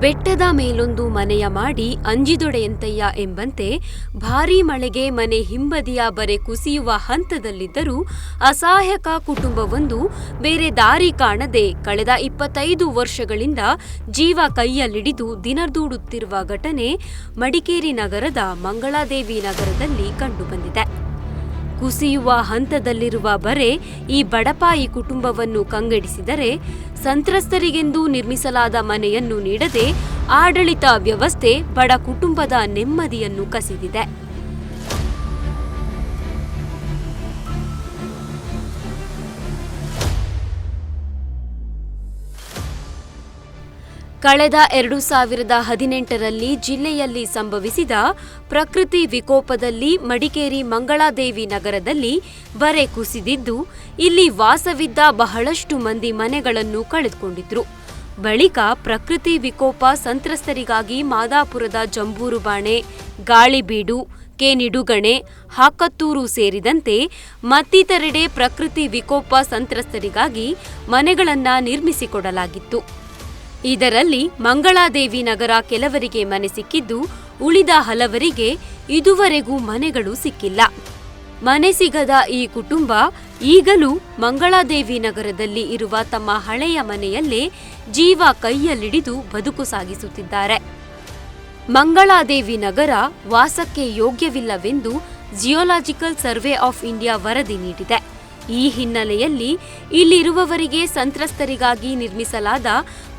ಬೆಟ್ಟದ ಮೇಲೊಂದು ಮನೆಯ ಮಾಡಿ ಅಂಜಿದೊಡೆಯಂತಯ್ಯ ಎಂಬಂತೆ ಭಾರೀ ಮಳೆಗೆ ಮನೆ ಹಿಂಬದಿಯ ಬರೆ ಕುಸಿಯುವ ಹಂತದಲ್ಲಿದ್ದರೂ ಅಸಹಾಯಕ ಕುಟುಂಬವೊಂದು ಬೇರೆ ದಾರಿ ಕಾಣದೆ ಕಳೆದ ಇಪ್ಪತ್ತೈದು ವರ್ಷಗಳಿಂದ ಜೀವ ಕೈಯಲ್ಲಿಡಿದು ದಿನದೂಡುತ್ತಿರುವ ಘಟನೆ ಮಡಿಕೇರಿ ನಗರದ ಮಂಗಳಾದೇವಿ ನಗರದಲ್ಲಿ ಕಂಡುಬಂದಿದೆ. ಕುಸಿಯುವ ಹಂತದಲ್ಲಿರುವ ಬರೆ ಈ ಬಡಪಾಯಿ ಕುಟುಂಬವನ್ನು ಕಂಗೆಡಿಸಿದರೆ ಸಂತ್ರಸ್ತರಿಗೆಂದು ನಿರ್ಮಿಸಲಾದ ಮನೆಯನ್ನು ನೀಡದೆ ಆಡಳಿತ ವ್ಯವಸ್ಥೆ ಬಡ ಕುಟುಂಬದ ನೆಮ್ಮದಿಯನ್ನು ಕಸಿದಿದೆ. ಕಳೆದ ಎರಡು ಸಾವಿರದ ಹದಿನೆಂಟರಲ್ಲಿ ಜಿಲ್ಲೆಯಲ್ಲಿ ಸಂಭವಿಸಿದ ಪ್ರಕೃತಿ ವಿಕೋಪದಲ್ಲಿ ಮಡಿಕೇರಿ ಮಂಗಳಾದೇವಿ ನಗರದಲ್ಲಿ ಬರೆ ಕುಸಿದಿದ್ದು, ಇಲ್ಲಿ ವಾಸವಿದ್ದ ಬಹಳಷ್ಟು ಮಂದಿ ಮನೆಗಳನ್ನು ಕಳೆದುಕೊಂಡಿದ್ರು. ಬಳಿಕ ಪ್ರಕೃತಿ ವಿಕೋಪ ಸಂತ್ರಸ್ತರಿಗಾಗಿ ಮಾದಾಪುರದ ಜಂಬೂರುಬಾಣೆ ಗಾಳಿಬೀಡು, ಕೆನಿಡುಗಣೆ, ಹಾಕತ್ತೂರು ಸೇರಿದಂತೆ ಮತ್ತಿತರೆಡೆ ಪ್ರಕೃತಿ ವಿಕೋಪ ಸಂತ್ರಸ್ತರಿಗಾಗಿ ಮನೆಗಳನ್ನು ನಿರ್ಮಿಸಿಕೊಡಲಾಗಿತ್ತು. ಇದರಲ್ಲಿ ಮಂಗಳಾದೇವಿ ನಗರ ಕೆಲವರಿಗೆ ಮನೆ ಸಿಕ್ಕಿದ್ದು, ಉಳಿದ ಹಲವರಿಗೆ ಇದುವರೆಗೂ ಮನೆಗಳು ಸಿಕ್ಕಿಲ್ಲ. ಮನೆ ಸಿಗದ ಈ ಕುಟುಂಬ ಈಗಲೂ ಮಂಗಳಾದೇವಿ ನಗರದಲ್ಲಿ ಇರುವ ತಮ್ಮ ಹಳೆಯ ಮನೆಯಲ್ಲೇ ಜೀವ ಕೈಯಲ್ಲಿಡಿದು ಬದುಕು ಸಾಗಿಸುತ್ತಿದ್ದಾರೆ. ಮಂಗಳಾದೇವಿ ನಗರ ವಾಸಕ್ಕೆ ಯೋಗ್ಯವಿಲ್ಲವೆಂದು ಜಿಯೋಲಾಜಿಕಲ್ ಸರ್ವೆ ಆಫ್ ಇಂಡಿಯಾ ವರದಿ ನೀಡಿದೆ. ಈ ಹಿನ್ನೆಲೆಯಲ್ಲಿ ಇಲ್ಲಿರುವವರಿಗೆ ಸಂತ್ರಸ್ತರಿಗಾಗಿ ನಿರ್ಮಿಸಲಾದ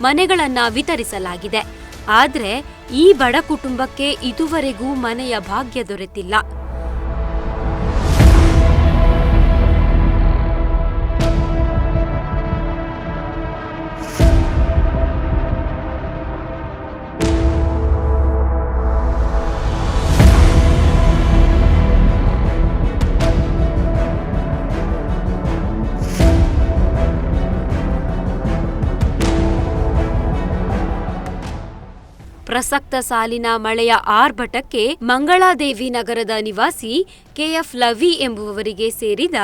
ಮನೆಗಳನ್ನ ವಿತರಿಸಲಾಗಿದೆ. ಆದರೆ ಈ ಬಡ ಕುಟುಂಬಕ್ಕೆ ಇದುವರೆಗೂ ಮನೆಯ ಭಾಗ್ಯ ದೊರೆತಿಲ್ಲ. ಪ್ರಸಕ್ತ ಸಾಲಿನ ಮಳೆಯ ಆರ್ಭಟಕ್ಕೆ ಮಂಗಳಾದೇವಿ ನಗರದ ನಿವಾಸಿ ಕೆಎಫ್ ಲವಿ ಎಂಬುವವರಿಗೆ ಸೇರಿದ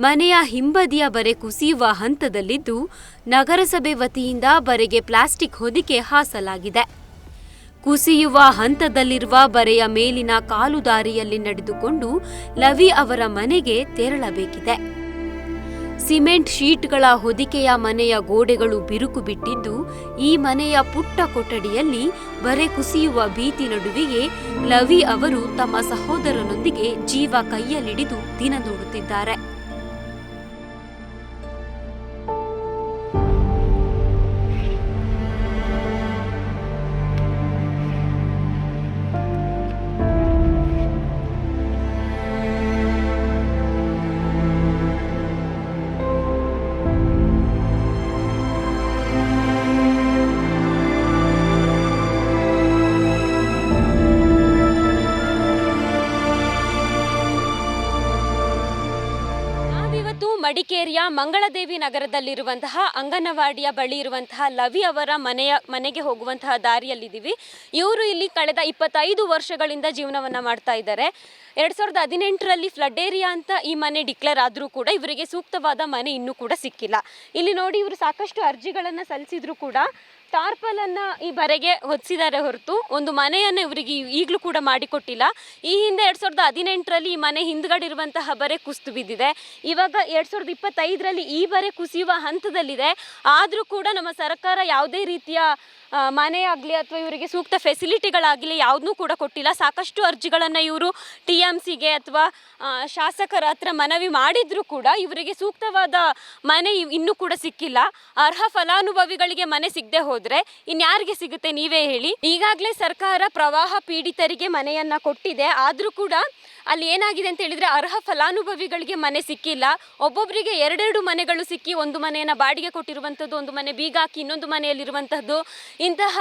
ಮನೆಯ ಹಿಂಬದಿಯ ಬರೆ ಕುಸಿಯುವ ಹಂತದಲ್ಲಿದ್ದು ನಗರಸಭೆ ವತಿಯಿಂದ ಬರೆಗೆ ಪ್ಲಾಸ್ಟಿಕ್ ಹೊದಿಕೆ ಹಾಸಲಾಗಿದೆ. ಕುಸಿಯುವ ಹಂತದಲ್ಲಿರುವ ಬರೆಯ ಮೇಲಿನ ಕಾಲುದಾರಿಯಲ್ಲಿ ನಡೆದುಕೊಂಡು ಲವಿ ಅವರ ಮನೆಗೆ ತೆರಳಬೇಕಿದೆ. ಸಿಮೆಂಟ್ ಶೀಟ್ಗಳ ಹೊದಿಕೆಯ ಮನೆಯ ಗೋಡೆಗಳು ಬಿರುಕು ಬಿಟ್ಟಿದ್ದು, ಈ ಮನೆಯ ಪುಟ್ಟ ಕೊಠಡಿಯಲ್ಲಿ ಬರೆ ಕುಸಿಯುವ ಭೀತಿ ನಡುವೆಯೇ ಲವಿ ಅವರು ತಮ್ಮ ಸಹೋದರನೊಂದಿಗೆ ಜೀವ ಕೈಯಲ್ಲಿಡಿದು ದಿನ ದೂಡುತ್ತಿದ್ದಾರೆ ಮಡಿಕೇರಿಯ ಮಂಗಳದೇವಿ ನಗರದಲ್ಲಿರುವಂತಹ ಅಂಗನವಾಡಿಯ ಬಳಿ ಇರುವಂತಹ ಲವಿ ಅವರ ಮನೆಯ, ಮನೆಗೆ ಹೋಗುವಂತಹ ದಾರಿಯಲ್ಲಿದ್ದೀವಿ. ಇವರು ಇಲ್ಲಿ ಕಳೆದ ಇಪ್ಪತ್ತೈದು ವರ್ಷಗಳಿಂದ ಜೀವನವನ್ನ ಮಾಡ್ತಾ ಇದ್ದಾರೆ. ಎರಡ್ ಸಾವಿರದ ಹದಿನೆಂಟರಲ್ಲಿ ಫ್ಲಡ್ ಏರಿಯಾ ಅಂತ ಈ ಮನೆ ಡಿಕ್ಲೇರ್ ಆದರೂ ಕೂಡ ಇವರಿಗೆ ಸೂಕ್ತವಾದ ಮನೆ ಇನ್ನೂ ಕೂಡ ಸಿಕ್ಕಿಲ್ಲ. ಇಲ್ಲಿ ನೋಡಿ ಇವರು ಸಾಕಷ್ಟು ಅರ್ಜಿಗಳನ್ನು ಸಲ್ಲಿಸಿದ್ರು ಕೂಡ ಟಾರ್ಪಲನ್ನು ಈ ಬರೆಗೆ ಹೊದಿಸಿದ್ದಾರೆ ಹೊರತು ಒಂದು ಮನೆಯನ್ನು ಇವರಿಗೆ ಈಗಲೂ ಕೂಡ ಮಾಡಿಕೊಟ್ಟಿಲ್ಲ. ಈ ಹಿಂದೆ ಎರಡು ಸಾವಿರದ ಹದಿನೆಂಟರಲ್ಲಿ ಈ ಮನೆ ಹಿಂದ್ಗಡೆ ಇರುವಂತಹ ಬರೆ ಕುಸಿದು ಬಿದ್ದಿದೆ. ಇವಾಗ ಎರಡು ಸಾವಿರದ ಇಪ್ಪತ್ತೈದರಲ್ಲಿ ಈ ಬರೆ ಕುಸಿಯುವ ಹಂತದಲ್ಲಿದೆ. ಆದರೂ ಕೂಡ ನಮ್ಮ ಸರ್ಕಾರ ಯಾವುದೇ ರೀತಿಯ ಮನೆ ಆಗಲಿ ಅಥವಾ ಇವರಿಗೆ ಸೂಕ್ತ ಫೆಸಿಲಿಟಿಗಳಾಗಲಿ ಯಾವುದನ್ನೂ ಕೂಡ ಕೊಟ್ಟಿಲ್ಲ. ಸಾಕಷ್ಟು ಅರ್ಜಿಗಳನ್ನು ಇವರು ಟಿ ಎಂ ಸಿಗೆ ಅಥವಾ ಶಾಸಕರ ಹತ್ರ ಮನವಿ ಮಾಡಿದರೂ ಕೂಡ ಇವರಿಗೆ ಸೂಕ್ತವಾದ ಮನೆ ಇನ್ನೂ ಕೂಡ ಸಿಕ್ಕಿಲ್ಲ. ಅರ್ಹ ಫಲಾನುಭವಿಗಳಿಗೆ ಮನೆ ಸಿಗದೆ ಹೋದರೆ ಇನ್ಯಾರಿಗೆ ಸಿಗುತ್ತೆ ನೀವೇ ಹೇಳಿ. ಈಗಾಗಲೇ ಸರ್ಕಾರ ಪ್ರವಾಹ ಪೀಡಿತರಿಗೆ ಮನೆಯನ್ನು ಕೊಟ್ಟಿದೆ. ಆದರೂ ಕೂಡ ಅಲ್ಲಿ ಏನಾಗಿದೆ ಅಂತ ಹೇಳಿದರೆ ಅರ್ಹ ಫಲಾನುಭವಿಗಳಿಗೆ ಮನೆ ಸಿಕ್ಕಿಲ್ಲ. ಒಬ್ಬೊಬ್ಬರಿಗೆ ಎರಡೆರಡು ಮನೆಗಳು ಸಿಕ್ಕಿ ಒಂದು ಮನೆಯನ್ನು ಬಾಡಿಗೆ ಕೊಟ್ಟಿರುವಂಥದ್ದು ಒಂದು ಮನೆ ಬೀಗ ಹಾಕಿ ಇನ್ನೊಂದು ಮನೆಯಲ್ಲಿರುವಂಥದ್ದು ಇಂತಹ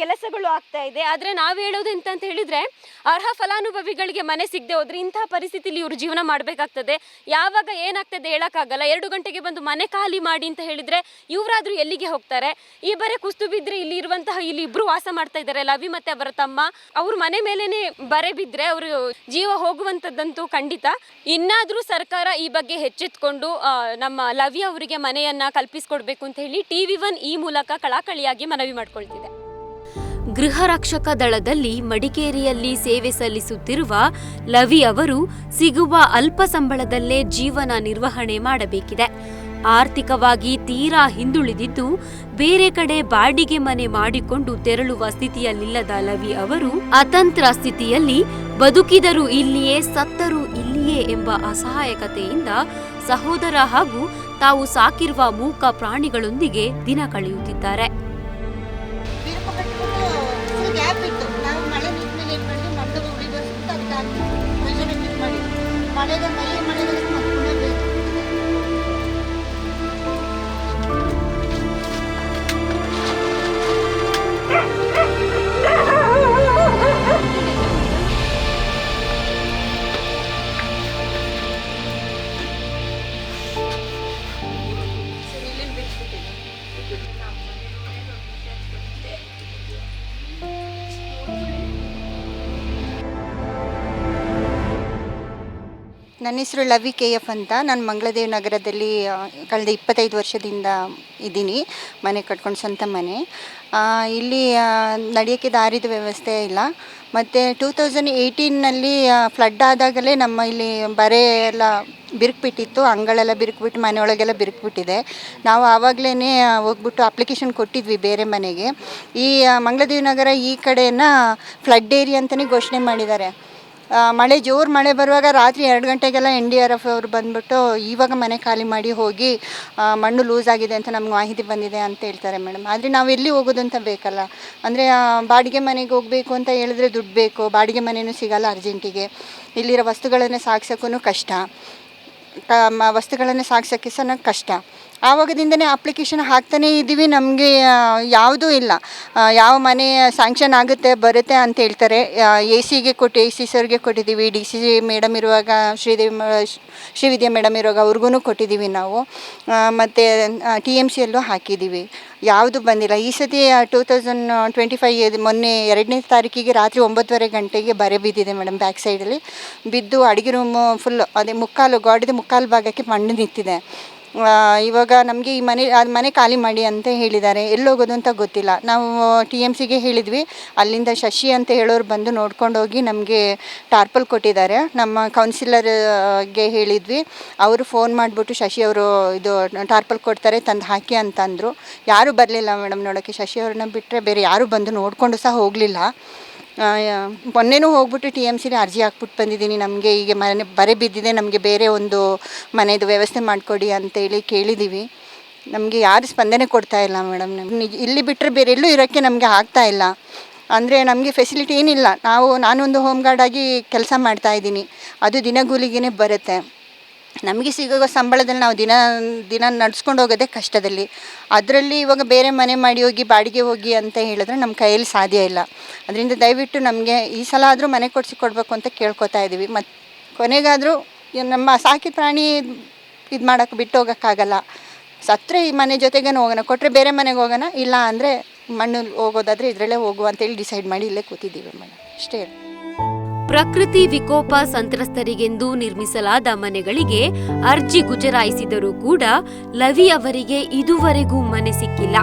ಕೆಲಸಗಳು ಆಗ್ತಾ ಇದೆ. ಆದರೆ ನಾವು ಹೇಳೋದು ಎಂತ ಅಂತ ಹೇಳಿದರೆ, ಅರ್ಹ ಫಲಾನುಭವಿಗಳಿಗೆ ಮನೆ ಸಿಗದೆ ಹೋದ್ರೆ ಇಂತಹ ಪರಿಸ್ಥಿತಿಲಿ ಇವರು ಜೀವನ ಮಾಡಬೇಕಾಗ್ತದೆ. ಯಾವಾಗ ಏನಾಗ್ತದೆ ಹೇಳೋಕ್ಕಾಗಲ್ಲ. ಎರಡು ಗಂಟೆಗೆ ಬಂದು ಮನೆ ಖಾಲಿ ಮಾಡಿ ಅಂತ ಹೇಳಿದರೆ ಇವರಾದರೂ ಎಲ್ಲಿಗೆ ಹೋಗ್ತಾರೆ? ಈ ಬರೆ ಕುಸ್ತು ಬಿದ್ದರೆ ಇಲ್ಲಿ ಇರುವಂತಹ ಇಲ್ಲಿ ಇಬ್ಬರು ವಾಸ ಮಾಡ್ತಾ ಇದ್ದಾರೆ ಲವಿ ಮತ್ತು ಅವರ ತಮ್ಮ. ಅವ್ರ ಮನೆ ಮೇಲೇನೆ ಬರೆ ಬಿದ್ದರೆ ಅವರು ಜೀವ ಹೋಗುವಂಥದ್ದಂತೂ ಖಂಡಿತ. ಇನ್ನಾದರೂ ಸರ್ಕಾರ ಈ ಬಗ್ಗೆ ಎಚ್ಚೆತ್ಕೊಂಡು ನಮ್ಮ ಲವಿ ಅವರಿಗೆ ಮನೆಯನ್ನ ಕಲ್ಪಿಸಿಕೊಡ್ಬೇಕು ಅಂತ ಹೇಳಿ ಟಿ ವಿ ಒನ್ ಈ ಮೂಲಕ ಕಳಕಳಿಯಾಗಿ ಮನವಿ ಮಾಡ್ಕೊಳ್ತಿದೆ. ಗೃಹ ರಕ್ಷಕ ದಳದಲ್ಲಿ ಮಡಿಕೇರಿಯಲ್ಲಿ ಸೇವೆ ಸಲ್ಲಿಸುತ್ತಿರುವ ಲವಿ ಅವರು ಸಿಗುವ ಅಲ್ಪ ಸಂಬಳದಲ್ಲೇ ಜೀವನ ನಿರ್ವಹಣೆ ಮಾಡಬೇಕಿದೆ. ಆರ್ಥಿಕವಾಗಿ ತೀರಾ ಹಿಂದುಳಿದಿದ್ದು ಬೇರೆ ಕಡೆ ಬಾಡಿಗೆ ಮನೆ ಮಾಡಿಕೊಂಡು ತೆರಳುವ ಸ್ಥಿತಿಯಲ್ಲಿಲ್ಲದ ಲವಿ ಅವರು ಅತಂತ್ರ ಸ್ಥಿತಿಯಲ್ಲಿ ಬದುಕಿದರು ಇಲ್ಲಿಯೇ ಸತ್ತರು ಇಲ್ಲಿಯೇ ಎಂಬ ಅಸಹಾಯಕತೆಯಿಂದ ಸಹೋದರ ಹಾಗೂ ತಾವು ಸಾಕಿರುವ ಮೂಕ ಪ್ರಾಣಿಗಳೊಂದಿಗೆ ದಿನ ಕಳೆಯುತ್ತಿದ್ದಾರೆ. ಮಳೆಗೆ ನನ್ನ ಹೆಸರು ಲವಿ ಕೆ ಎಫ್ ಅಂತ. ನಾನು ಮಂಗಳದೇವ್ ನಗರದಲ್ಲಿ ಕಳೆದ ಇಪ್ಪತ್ತೈದು ವರ್ಷದಿಂದ ಇದ್ದೀನಿ. ಮನೆ ಕಟ್ಕೊಂಡು ಸ್ವಂತ ಮನೆ. ಇಲ್ಲಿ ನಡೆಯೋಕ್ಕೆ ದಾರಿದ ವ್ಯವಸ್ಥೆ ಇಲ್ಲ. ಮತ್ತು ಟೂ ತೌಸಂಡ್ ಏಯ್ಟೀನಲ್ಲಿ ಫ್ಲಡ್ ಆದಾಗಲೇ ನಮ್ಮ ಇಲ್ಲಿ ಬರೆ ಎಲ್ಲ ಬಿರುಕ್ಬಿಟ್ಟಿತ್ತು. ಅಂಗಳೆಲ್ಲ ಬಿರುಕ್ಬಿಟ್ಟು, ಮನೆಯೊಳಗೆಲ್ಲ ಬಿರುಕ್ಬಿಟ್ಟಿದೆ. ನಾವು ಆವಾಗಲೇ ಹೋಗ್ಬಿಟ್ಟು ಅಪ್ಲಿಕೇಶನ್ ಕೊಟ್ಟಿದ್ವಿ ಬೇರೆ ಮನೆಗೆ. ಈ ಮಂಗಳದೇವಿ ನಗರ ಈ ಕಡೆನ ಫ್ಲಡ್ ಏರಿಯಾ ಅಂತಲೇ ಘೋಷಣೆ ಮಾಡಿದ್ದಾರೆ. ಮಳೆ ಜೋರು ಮಳೆ ಬರುವಾಗ ರಾತ್ರಿ ಎರಡು ಗಂಟೆಗೆಲ್ಲ ಎನ್ ಡಿ ಆರ್ ಎಫ್ ಅವರು ಬಂದ್ಬಿಟ್ಟು ಇವಾಗ ಮನೆ ಖಾಲಿ ಮಾಡಿ ಹೋಗಿ ಮಣ್ಣು ಲೂಸ್ ಆಗಿದೆ ಅಂತ ನಮ್ಗೆ ಮಾಹಿತಿ ಬಂದಿದೆ ಅಂತ ಹೇಳ್ತಾರೆ ಮೇಡಮ್. ಆದರೆ ನಾವು ಎಲ್ಲಿ ಹೋಗೋದು ಅಂತ ಬೇಕಲ್ಲ. ಅಂದರೆ ಬಾಡಿಗೆ ಮನೆಗೆ ಹೋಗಬೇಕು ಅಂತ ಹೇಳಿದ್ರೆ ದುಡ್ಡು ಬೇಕು, ಬಾಡಿಗೆ ಮನೆಯೂ ಸಿಗಲ್ಲ ಅರ್ಜೆಂಟಿಗೆ. ಇಲ್ಲಿರೋ ವಸ್ತುಗಳನ್ನು ಸಾಗ್ಸೋಕ್ಕೂ ಕಷ್ಟ. ವಸ್ತುಗಳನ್ನು ಸಾಗ್ಸೋಕ್ಕೆ ಸಹ ನಂಗೆ ಕಷ್ಟ. ಆವಾಗದಿಂದನೇ ಅಪ್ಲಿಕೇಶನ್ ಹಾಕ್ತಾನೇ ಇದ್ದೀವಿ. ನಮಗೆ ಯಾವುದೂ ಇಲ್ಲ. ಯಾವ ಮನೆ ಸ್ಯಾಂಕ್ಷನ್ ಆಗುತ್ತೆ, ಬರುತ್ತೆ ಅಂತ ಹೇಳ್ತಾರೆ. ಎ ಸಿಗೆ ಕೊಟ್ಟು ಎ ಸಿ ಸರ್ಗೆ ಕೊಟ್ಟಿದ್ದೀವಿ. ಡಿ ಸಿ ಮೇಡಮ್ ಇರುವಾಗ, ಶ್ರೀದೇವಿ ಶ್ರೀವಿದ್ಯಾ ಮೇಡಮ್ ಇರುವಾಗ ಅವ್ರಿಗೂ ಕೊಟ್ಟಿದ್ದೀವಿ ನಾವು. ಮತ್ತು ಟಿ ಎಂ ಸಿಯಲ್ಲೂ ಹಾಕಿದ್ದೀವಿ. ಯಾವುದು ಬಂದಿಲ್ಲ. ಈ ಸತಿ ಟೂ ತೌಸಂಡ್ ಟ್ವೆಂಟಿ ಫೈವ್ ಮೊನ್ನೆ ಎರಡನೇ ತಾರೀಕಿಗೆ ರಾತ್ರಿ ಒಂಬತ್ತುವರೆ ಗಂಟೆಗೆ ಬರೆ ಬಿದ್ದಿದೆ ಮೇಡಮ್ ಬ್ಯಾಕ್ ಸೈಡಲ್ಲಿ ಬಿದ್ದು ಅಡುಗೆ ರೂಮು ಫುಲ್ ಅದೇ ಮುಕ್ಕಾಲು, ಗಾಡಿದ ಮುಕ್ಕಾಲು ಭಾಗಕ್ಕೆ ಮಣ್ಣು ನಿಂತಿದೆ. ಇವಾಗ ನಮಗೆ ಈ ಮನೆ ಅದು ಮನೆ ಖಾಲಿ ಮಾಡಿ ಅಂತ ಹೇಳಿದ್ದಾರೆ. ಎಲ್ಲೋಗೋದು ಅಂತ ಗೊತ್ತಿಲ್ಲ. ನಾವು ಟಿ ಎಂ ಸಿಗೆ ಹೇಳಿದ್ವಿ. ಅಲ್ಲಿಂದ ಶಶಿ ಅಂತ ಹೇಳೋರು ಬಂದು ನೋಡ್ಕೊಂಡೋಗಿ ನಮಗೆ ಟಾರ್ಪಲ್ ಕೊಟ್ಟಿದ್ದಾರೆ. ನಮ್ಮ ಕೌನ್ಸಿಲರ್ಗೆ ಹೇಳಿದ್ವಿ. ಅವರು ಫೋನ್ ಮಾಡಿಬಿಟ್ಟು ಶಶಿ ಅವರು ಇದು ಟಾರ್ಪಲ್ ಕೊಡ್ತಾರೆ, ತಂದು ಹಾಕಿ ಅಂತಂದರು. ಯಾರೂ ಬರಲಿಲ್ಲ ಮೇಡಮ್ ನೋಡೋಕ್ಕೆ ಶಶಿ ಅವ್ರನ್ನ ಬಿಟ್ಟರೆ ಬೇರೆ ಯಾರೂ ಬಂದು ನೋಡಿಕೊಂಡು ಸಹ ಹೋಗಲಿಲ್ಲ. ಮೊನ್ನೆನೂ ಹೋಗ್ಬಿಟ್ಟು ಟಿ ಎಂ ಸಿಲಿ ಅರ್ಜಿ ಹಾಕ್ಬಿಟ್ಟು ಬಂದಿದ್ದೀನಿ. ನಮಗೆ ಈಗ ಮನೆ, ಬರೆ ಬಿದ್ದಿದೆ. ನಮಗೆ ಬೇರೆ ಒಂದು ಮನೆಯದು ವ್ಯವಸ್ಥೆ ಮಾಡಿಕೊಡಿ ಅಂತೇಳಿ ಕೇಳಿದ್ದೀವಿ ನಮಗೆ ಯಾರು ಸ್ಪಂದನೆ ಕೊಡ್ತಾ ಇಲ್ಲ ಮೇಡಮ್. ಇಲ್ಲಿ ಬಿಟ್ಟರೆ ಬೇರೆ ಎಲ್ಲೂ ಇರೋಕ್ಕೆ ನಮಗೆ ಆಗ್ತಾ ಇಲ್ಲ. ಅಂದರೆ ನಮಗೆ ಫೆಸಿಲಿಟಿ ಏನಿಲ್ಲ. ನಾವು, ನಾನೊಂದು ಹೋಮ್ ಗಾರ್ಡಾಗಿ ಕೆಲಸ ಮಾಡ್ತಾ ಇದ್ದೀನಿ. ಅದು ದಿನಗೂಲಿಗೇ ಬರುತ್ತೆ. ನಮಗೆ ಸಿಗುವ ಸಂಬಳದಲ್ಲಿ ನಾವು ದಿನ ದಿನ ನಡ್ಸ್ಕೊಂಡು ಹೋಗೋದೇ ಕಷ್ಟದಲ್ಲಿ. ಅದರಲ್ಲಿ ಇವಾಗ ಬೇರೆ ಮನೆ ಮಾಡಿ ಹೋಗಿ, ಬಾಡಿಗೆ ಹೋಗಿ ಅಂತ ಹೇಳಿದ್ರೆ ನಮ್ಮ ಕೈಯಲ್ಲಿ ಸಾಧ್ಯ ಇಲ್ಲ. ಅದರಿಂದ ದಯವಿಟ್ಟು ನಮಗೆ ಈ ಸಲ ಆದರೂ ಮನೆ ಕೊಡಿಸಿ ಕೊಡಬೇಕು ಅಂತ ಕೇಳ್ಕೊತಾ ಇದ್ದೀವಿ. ಮತ್ತು ಕೊನೆಗಾದರೂ ನಮ್ಮ ಸಾಕಿ ಪ್ರಾಣಿ ಇದು ಮಾಡೋಕ್ಕೆ ಬಿಟ್ಟು ಹೋಗೋಕ್ಕಾಗಲ್ಲ. ಸತ್ತರೆ ಈ ಮನೆ ಜೊತೆಗೇ ಹೋಗೋಣ ಕೊಟ್ಟರೆ ಬೇರೆ ಮನೆಗೆ ಹೋಗೋಣ, ಇಲ್ಲ ಅಂದರೆ ಮಣ್ಣು ಹೋಗೋದಾದರೆ ಇದರಲ್ಲೇ ಹೋಗುವ ಅಂತೇಳಿ ಡಿಸೈಡ್ ಮಾಡಿ ಇಲ್ಲೇ ಕೂತಿದ್ದೀವಿ ಮೇಡಮ್. ಅಷ್ಟೇ ಪ್ರಕೃತಿ ವಿಕೋಪ ಸಂತ್ರಸ್ತರಿಗೆಂದು ನಿರ್ಮಿಸಲಾದ ಮನೆಗಳಿಗೆ ಅರ್ಜಿ ಗುಜರಾಯಿಸಿದರೂ ಕೂಡ ಲವಿ ಅವರಿಗೆ ಇದುವರೆಗೂ ಮನೆ ಸಿಕ್ಕಿಲ್ಲ.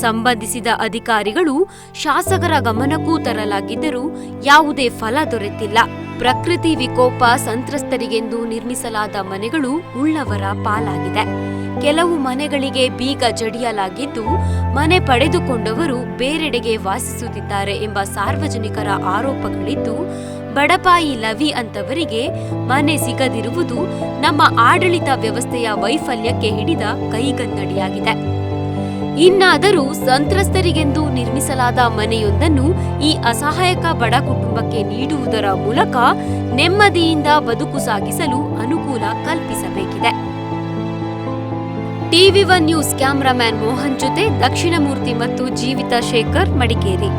ಸಂಬಂಧಿಸಿದ ಅಧಿಕಾರಿಗಳು ಶಾಸಕರ ಗಮನಕ್ಕೂ ತರಲಾಗಿದ್ದರೂ ಯಾವುದೇ ಫಲ ದೊರೆತಿಲ್ಲ. ಪ್ರಕೃತಿ ವಿಕೋಪ ಸಂತ್ರಸ್ತರಿಗೆಂದು ನಿರ್ಮಿಸಲಾದ ಮನೆಗಳು ಉಳ್ಳವರ ಪಾಲಾಗಿದೆ. ಕೆಲವು ಮನೆಗಳಿಗೆ ಬೀಗ ಜಡಿಯಲಾಗಿದ್ದು, ಮನೆ ಪಡೆದುಕೊಂಡವರು ಬೇರೆಡೆಗೆ ವಾಸಿಸುತ್ತಿದ್ದಾರೆ ಎಂಬ ಸಾರ್ವಜನಿಕರ ಆರೋಪಗಳಿದ್ದು ಬಡಪಾಯಿ ಲವಿ ಅಂತವರಿಗೆ ಮನೆ ಸಿಗದಿರುವುದು ನಮ್ಮ ಆಡಳಿತ ವ್ಯವಸ್ಥೆಯ ವೈಫಲ್ಯಕ್ಕೆ ಹಿಡಿದ ಕೈಗನ್ನಡಿಯಾಗಿದೆ. ಇನ್ನಾದರೂ ಸಂತ್ರಸ್ತರಿಗೆಂದು ನಿರ್ಮಿಸಲಾದ ಮನೆಯೊಂದನ್ನು ಈ ಅಸಹಾಯಕ ಬಡ ಕುಟುಂಬಕ್ಕೆ ನೀಡುವುದರ ಮೂಲಕ ನೆಮ್ಮದಿಯಿಂದ ಬದುಕು ಸಾಗಿಸಲು ಅನುಕೂಲ ಕಲ್ಪಿಸಬೇಕಿದೆ. TV one news cameraman Mohan ಜೊತೆ ದಕ್ಷಿಣಮೂರ್ತಿ ಮತ್ತು ಜೀವಿತಾ ಶೇಖರ್ ಮಡಿಕೇರಿ.